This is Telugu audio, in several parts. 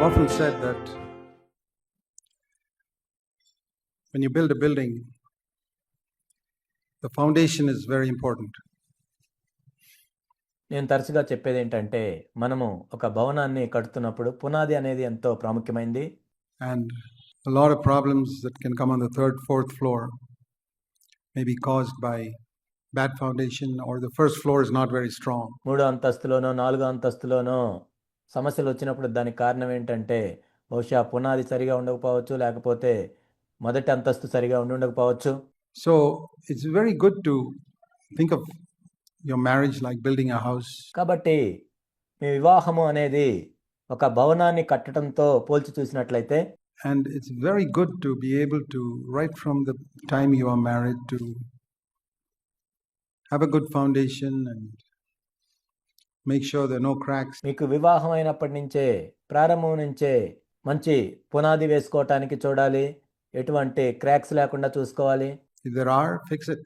I've often said that when you build a building, the foundation is very important. నేను తరచుగా చెప్పేది ఏంటంటే మనము ఒక భవనాన్ని కడుతున్నప్పుడు పునాది అనేది ఎంతో ప్రాముఖ్యమైంది and lot of problems that can come on the third fourth floor may be caused by bad foundation or the first floor is not very strong మూడో అంతస్తులోనో నాలుగో అంతస్తులోనో సమస్యలు వచ్చినప్పుడు దానికి కారణం ఏంటంటే బహుశా పునాది సరిగా ఉండకపోవచ్చు లేకపోతే మొదటి అంతస్తు సరిగా ఉండి ఉండకపోవచ్చు. So it's very good to think of your marriage like building house కాబట్టి మీ వివాహము అనేది ఒక భవనాన్ని కట్టడంతో పోల్చి చూసినట్లయితే and it's very good to be able to right from the time your marriage to have a good foundation and make sure the no cracks మీకు వివాహం అయినప్పటి నుంచే ప్రారంభం నుంచే మంచి పునాది వేసుకోవటానికి చూడాలి. ఎటువంటి క్రాక్స్ లేకుండా చూసుకోవాలి. There are fix it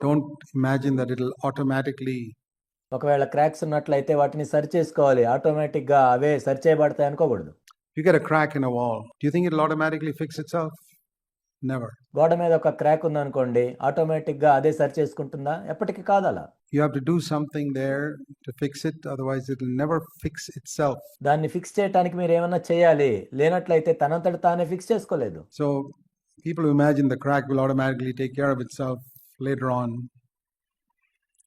don't imagine that it automatically ఒకవేళ క్రాక్స్ ఉన్నట్లయితే వాటిని సరి చేసుకోవాలి. ఆటోమేటిక్గా అవే సరి చేయబడతాయి అనుకోకూడదు. You get crack in a wall do you think it automatically fix itself Never. గోడ మీద ఒక క్రాక్ ఉందనుకోండి ఆటోమేటిక్గా అదే సరి చేసుకుంటుందా ఎప్పటికీ కాదు అలా You have to do something there to fix it, otherwise, it'll never fix itself. దాన్ని ఫిక్స్ చేయడానికి మీరు ఏమన్నా చేయాలి లేనట్లయితే తనంతట తానే ఫిక్స్ చేసుకోలేదు So, people who imagine the crack will automatically take care of itself later on,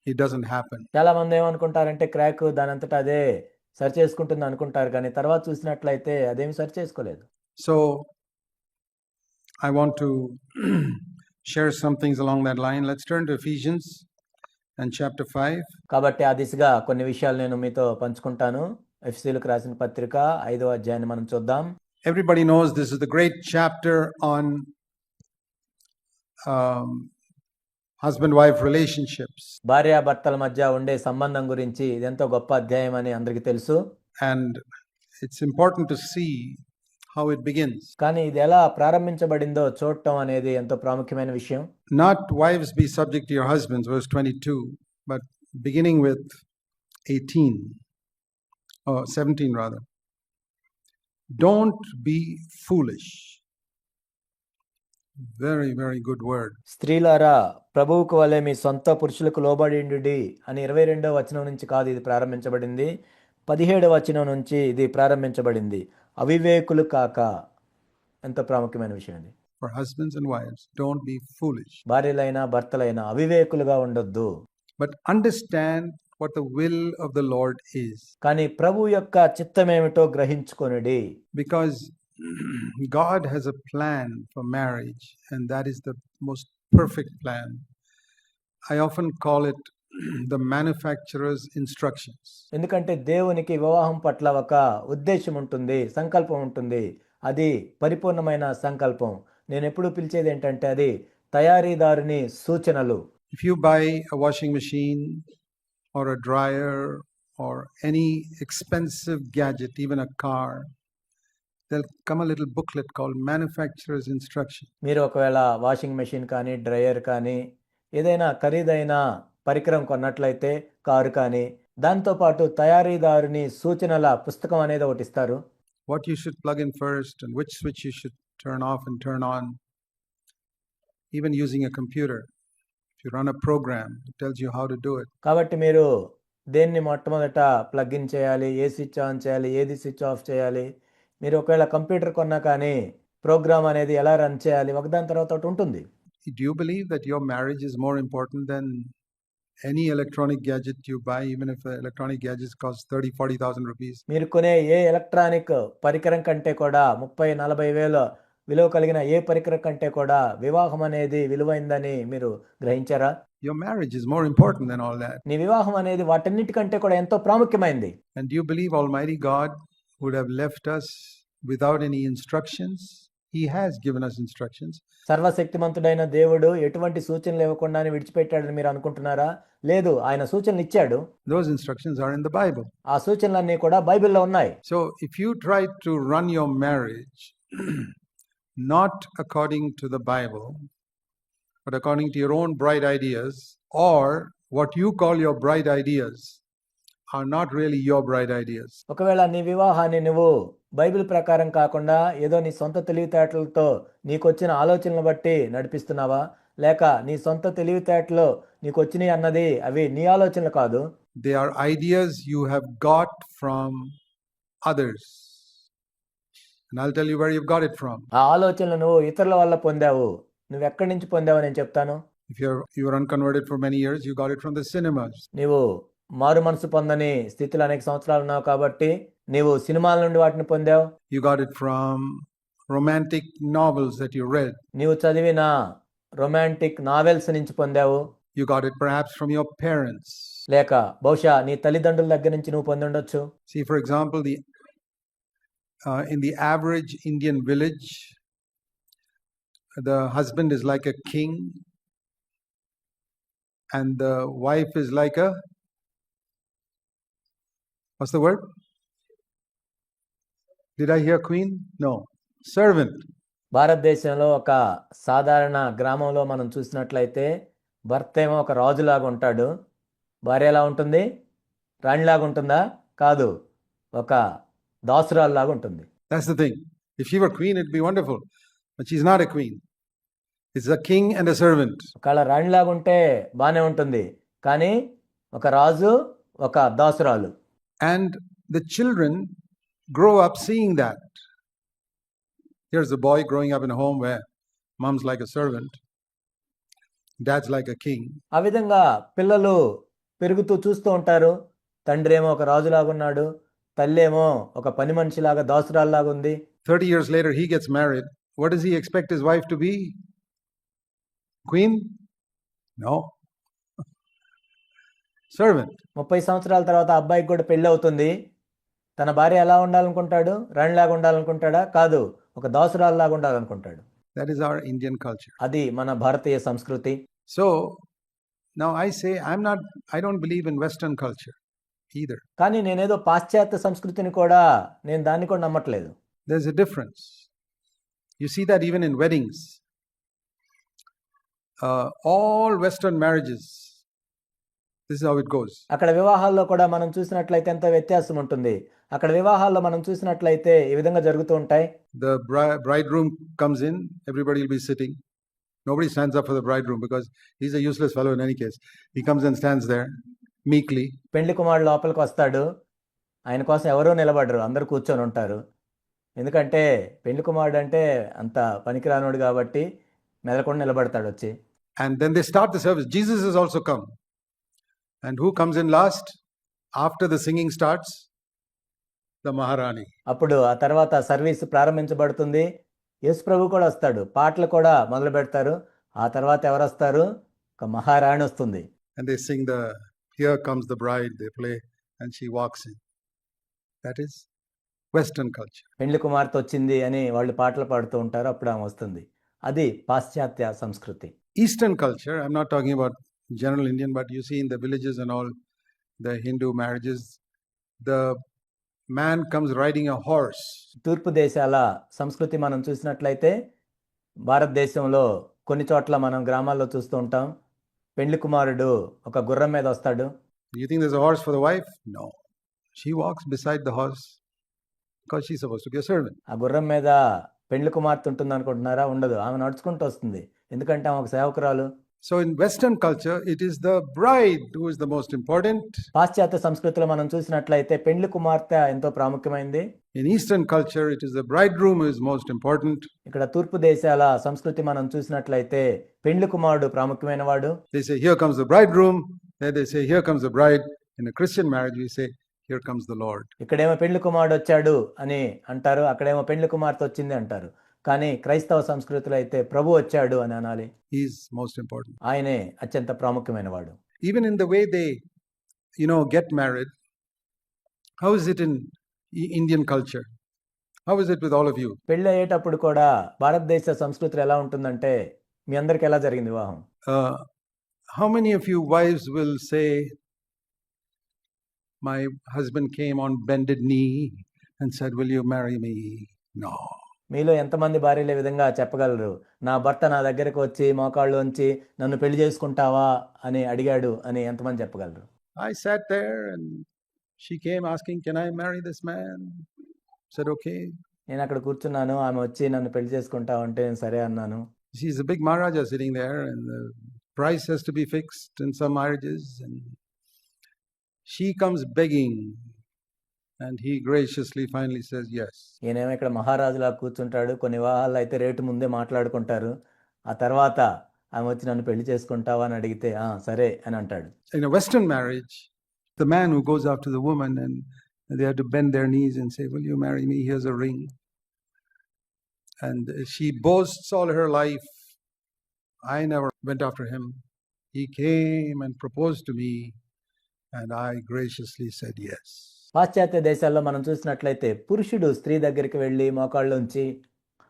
it doesn't happen. చాలా మంది ఏమనుకుంటారంటే క్రాక్ దాని అంతటా అదే సరి చేసుకుంటుంది అనుకుంటారు కానీ తర్వాత చూసినట్లయితే అదేమి సరి చేసుకోలేదు So, I want to share some things along that line. Let's turn to Ephesians and chapter 5. కాబట్టి ఆ దిశగా కొన్ని విషయాలు నేను మీతో పంచుకుంటాను ఎఫ్సీలకు రాసిన పత్రిక ఐదో అధ్యాయాన్ని మనం చూద్దాం Everybody knows this is the great chapter on um, husband wife relationships. భార్యాభర్తల మధ్య ఉండే సంబంధం గురించి ఇది ఎంతో గొప్ప అధ్యాయం అని అందరికీ తెలుసు And it's important to see how it begins. కానీ ఇది ఎలా ప్రారంభించబడిందో చూడటం అనేది ఎంతో ప్రాముఖ్యమైన విషయం Not wives be subject to your husbands, verse 22, but beginning with 18, or 17 rather. Don't be foolish. Very, very good word. స్త్రీలారా ప్రభువుకు వలె మీ సొంత పురుషులకు లోబడిండుడి అని ఇరవై రెండవ వచనం నుంచి కాదు ఇది ప్రారంభించబడింది పదిహేడవ వచనం నుంచి ఇది ప్రారంభించబడింది అవివేకులు కాక ఎంతో ప్రాముఖ్యమైన విషయం ఇది For husbands and wives, don't be foolish, భార్యలైనా భర్తలైనా అవివేకులుగా ఉండొద్దు but understand what the will of the Lord is. కానీ ప్రభు యొక్క చిత్తమేమిటో గ్రహించుకొనుడి Because God has a plan for marriage, and that is the most perfect plan. I often call it the manufacturer's instructions. ఎందుకంటే దేవునికి వివాహం పట్ల ఒక ఉద్దేశం ఉంటుంది సంకల్పం ఉంటుంది అది పరిపూర్ణమైన సంకల్పం నేను ఎప్పుడు పిలిచేది ఏంటంటే అది తయారీదారుని సూచనలు If you buy a washing machine or a dryer or any expensive gadget, even a car, there'll come a little booklet called Manufacturer's Instruction. మీరు ఒకవేళ వాషింగ్ మెషిన్ కానీ డ్రయర్ కానీ ఏదైనా ఖరీదైన పరికరం కొన్నట్లయితే కారు కానీ దాంతోపాటు తయారీదారుని సూచనల పుస్తకం అనేది ఒకటి ఇస్తారు. What you should plug in first and which switch you should turn off and turn on even using a computer you run a program tells you how to do కాబట్టి మీరు దేన్ని మొట్టమొదట ప్లగ్ ఇన్ చేయాలి ఏ స్విచ్ ఆన్ చేయాలి ఏది స్విచ్ ఆఫ్ చేయాలి మీరు ఒకవేళ కంప్యూటర్ కొన్నా కానీ ప్రోగ్రామ్ అనేది ఎలా రన్ చేయాలి ఒకదాని తర్వాత ఒకటి ఉంటుంది. Do believe that your marriage is more important than any electronic gadget you buy, even if the electronic gadgets cost 30, 40,000 rupees? మీరు కొనే ఏ ఎలక్ట్రానిక్ పరికరం కంటే కూడా ముప్పై నలభై వేల విలువ కలిగిన ఏ పరికరం కంటే కూడా వివాహం అనేది విలువైందని మీరు గ్రహించారా Your marriage is more important than all that. నీ వివాహం అనేది వాటన్నిటికంటే కూడా ఎంతో ప్రాముఖ్యమైంది And do you believe Almighty God would have left us without any instructions? He has given us instructions. సర్వశక్తిమంతుడైన దేవుడు ఎటువంటి సూచనలు ఇవ్వకుండానే విడిచిపెట్టాడని మీరు అనుకుంటున్నారా లేదు ఆయన సూచనలు ఇచ్చాడు Those instructions are in the Bible. ఆ సూచనలన్నీ కూడా బైబిల్లో ఉన్నాయి So if you try to run your marriage not according to the Bible, but according to your own bright ideas, or what you call your bright ideas, are not really your bright ideas. ఒకవేళ నీ వివాహాన్ని నువ్వు బైబిల్ ప్రకారం కాకుండా ఏదో నీ సొంత తెలివితేటలతో నీకొచ్చిన ఆలోచనలు బట్టి నడిపిస్తున్నావా లేక నీ సొంత తెలివితేటలో నీకు వచ్చినాయి అన్నది అవి నీ ఆలోచనలు కాదు They are ideas you have got from others. And I'll tell you where you've got it from. ఆ ఆలోచనలు నువ్వు ఇతరుల వల్ల పొందావు నువ్వు ఎక్కడి నుంచి పొందావు నేను చెప్తాను If you're you were unconverted for many years, you got it from the cinemas. నీవు మారు మనసు పొందని స్థితిలో అనేక సంవత్సరాలు ఉన్నావు కాబట్టి నీవు సినిమాల నుండి వాటిని పొందావు You got it from romantic novels that you read. నీవు చదివిన రొమాంటిక్ నావెల్స్ నుంచి పొందావు You got it perhaps from your parents. లేక బహుశా నీ తల్లిదండ్రుల దగ్గర నుంచి నువ్వు పొంది ఉండొచ్చు See, for example, the uh, in the average Indian village, the husband is like a king, and the wife is like a what's the word? Did I hear queen? No, servant. భారతదేశంలో ఒక సాధారణ గ్రామంలో మనం చూసినట్లయితే భర్త ఏమో ఒక రాజులాగా ఉంటాడు భార్య ఎలా ఉంటుంది రాణిలాగా ఉంటుందా కాదు ఒక దాసురాల్లాగా ఉంటుంది That's the thing. If she were queen, it'd be wonderful, but she's not a queen. It's a king and a servant. ఒకవేళ రాణిలాగా ఉంటే బాగానే ఉంటుంది కానీ ఒక రాజు ఒక దాసురాలు And the children grow up seeing that. Here's a boy growing up in a home where mom's like a servant, dad's like a king. ఆ విధంగా పిల్లలు పెరుగుతూ చూస్తూ ఉంటారు తండ్రి ఏమో ఒక రాజులాగా ఉన్నాడు తల్లి ఏమో ఒక పని మనిషిలాగా దాసురాల్లాగా ఉంది 30 years later, he gets married. What does he expect his wife to be? Queen? No. Servant ముప్పై సంవత్సరాల తర్వాత అబ్బాయికి కూడా పెళ్ళి అవుతుంది. తన భార్య ఎలా ఉండాలనుకుంటాడు? రన్ లాగా ఉండాలనుకుంటాడా? కాదు ఒక దోసరాలాగా ఉండాలనుకుంటాడు. That is our Indian culture అది మన భారతీయ సంస్కృతి. So now I say I'm not I don't believe in western culture either కానీ నేనేదో పాశ్చాత్య సంస్కృతిని కూడా నేను దాన్ని కూడా నమ్మట్లేదు. There is a difference you see that even in weddings all western marriages this is how it goes. అక్కడ వివాహాల్లో కూడా మనం చూసినట్లయితే ఎంత వ్యత్యాసం ఉంటుంది అక్కడ వివాహాల్లో మనం చూసినట్లయితే ఈ విధంగా జరుగుతూ ఉంటాయి The bri- bridegroom comes in, everybody will be sitting. Nobody stands up for the bridegroom because he's a useless fellow in any case. He comes and stands there meekly. పెళ్ళి కుమారుడు లోపలికి వస్తాడు ఆయన కోసం ఎవరూ నిలబడరు అందరూ కూర్చొని ఉంటారు ఎందుకంటే పెళ్ళి కుమారుడు అంటే అంత పనికిరానోడు కాబట్టి మెదలకుండా నిలబడతాడు వచ్చి And then they start the service. Jesus has also come. And who comes in last after the singing starts the maharani అప్పుడు ఆ తర్వాత సర్వీస్ ప్రారంభించబడుతుంది. యశ్ ప్రభు కూడా వస్తాడు. పాటలు కూడా మొదలు పెడతారు. ఆ తర్వాత ఎవరు వస్తారు? ఒక మహారాణి వస్తుంది. And they sing the here comes the bride they play and she walks in that is western culture పెండ్లి కుమార్తె వచ్చింది అని వాళ్ళు పాటలు పాడుతూ ఉంటారు. అప్పుడు ఆమె వస్తుంది. అది పాశ్చాత్య సంస్కృతి. Eastern culture I'm not talking about general indian but you see in the villages and all the hindu marriages the man comes riding a horse తూర్పు దేశాల సంస్కృతి మనం చూసినట్లయితే భారతదేశంలో కొన్ని చోట్ల మనం గ్రామాల్లో చూస్తూ ఉంటాం పెండ్లి కుమారుడు ఒక గుర్రం మీద వస్తాడు you think there's a horse for the wife no she walks beside the horse because she's supposed to be a servant ఆ గుర్రం మీద పెండ్లి కుమార్తె ఉంటుంది అనుకుంటున్నారా ఉండదు ఆమె నడుచుకుంటూ వస్తుంది ఎందుకంటే ఆమె ఒక సేవకురాలు so in western culture it is the bride who is the most important పాశ్చాత్య సంస్కృతిలో మనం చూసినట్లయితే పెండ్లి కుమార్తె ఎంతో ప్రాముఖ్యమైంది in eastern culture it is the bridegroom who is most important ఇక్కడ తూర్పు దేశాల సంస్కృతి మనం చూసినట్లయితే పెండ్లి కుమారుడు ప్రాముఖ్యమైన వాడు They say, Here comes the bridegroom. There they say, Here comes the bride. In a Christian marriage, we say, Here comes the Lord. ఇక్కడేమో పెండ్లి కుమారుడు వచ్చాడు అని అంటారు అక్కడేమో పెండ్లి కుమార్తె వచ్చింది అంటారు కానీ క్రైస్తవ సంస్కృతిలో అయితే ప్రభు వచ్చాడు అని అనాలి. ఈజ్ మోస్ట్ ఇంపార్టెంట్ ఆయనే అత్యంత ప్రాముఖ్యమైన వాడు. Even in the way they you know get marriage how is it in Indian culture how is it with all of you పెళ్ళి అయ్యేటప్పుడు కూడా భారతదేశ సంస్కృతి ఎలా ఉంటుందంటే మీ అందరికి ఎలా జరిగింది వివాహం? How many of you wives will say my husband came on bended knee and sir will you marry me no మీలో ఎంతమంది భార్యలు ఈ విధంగా చెప్పగలరు? నా భర్త నా దగ్గరకు వచ్చి మోకాళ్ళు ఉంచి నన్ను పెళ్ళి చేసుకుంటావా అని అడిగాడు అని ఎంతమంది చెప్పగలరు? I sat there and came asking can I marry this man sir okay నేను అక్కడ కూర్చున్నాను. ఆమె వచ్చి నన్ను పెళ్ళి చేసుకుంటావు అంటే నేను సరే అన్నాను. She is big maharaja sitting there and price be fixed in some marriages she comes begging and he graciously finally says, Yes. ఈయనేమో ఇక్కడ మహారాజులా కూర్చుంటాడు కొన్ని వివాహాలు అయితే రేటు ముందే మాట్లాడుకుంటారు ఆ తర్వాత ఆమె వచ్చి నన్ను పెళ్ళి చేసుకుంటావా అని అడిగితే "ఆ, సరే అని అంటాడు In a Western marriage, the man who goes after the woman and they have to bend their knees and say, Will you marry me? Here's a ring. And she boasts all her life, I never went after him. He came and proposed to me, and I graciously said yes. పాశ్చాత్య దేశాల్లో మనం చూసినట్లయితే పురుషుడు స్త్రీ దగ్గరికి వెళ్ళి మోకాళ్ళు నుంచి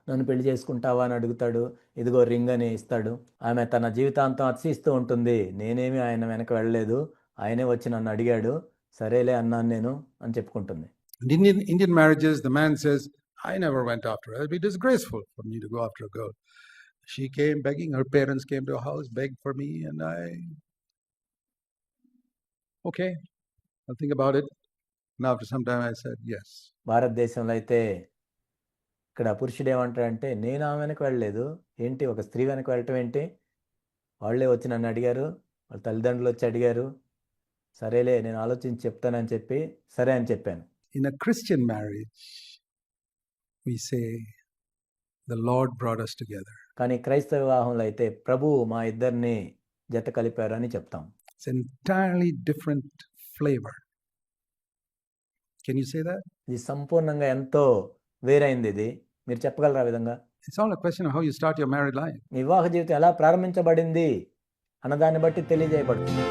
నన్ను పెళ్ళి చేసుకుంటావా? అని అడుగుతాడు. ఇదిగో రింగ్ అని ఇస్తాడు. ఆమె తన జీవితాంతం అతిశిస్తూ ఉంటుంది. నేనేమి ఆయన వెనక వెళ్ళలేదు. ఆయనే వచ్చి నన్ను అడిగాడు. సరేలే అన్నాను నేను అని చెప్పుకుంటుంది. Indian Indian marriages the man I never after it for me go after a came begging her parents came house beg for me okay think about And after some time, I said, yes. భారతదేశంలో అయితే ఇక్కడ పురుషుడు ఏమంటాడంటే నేను ఆమె వెనక వెళ్ళలేదు. ఏంటి? ఒక స్త్రీ వెనక వెళ్ళటం ఏంటి? వాళ్ళే వచ్చి నన్ను అడిగారు. వాళ్ళ తల్లిదండ్రులు వచ్చి అడిగారు. సరేలే నేను ఆలోచించి చెప్తానని చెప్పి సరే అని చెప్పాను. In a Christian marriage, we say, the Lord brought us together. కానీ క్రైస్తవ వివాహంలో అయితే ప్రభువు మా ఇద్దరిని జత కలిపారు అని చెప్తాం. It's an entirely different can you say that ఇది సంపూర్ణంగా ఎంతో వేరైంది ఇది. మీరు చెప్పగలరా విధంగా? It's all question how you start your marriage life వివాహ జీవితం ఎలా ప్రారంభించబడింది అన్నదాన్ని బట్టి తెలియజేయబడుతుంది.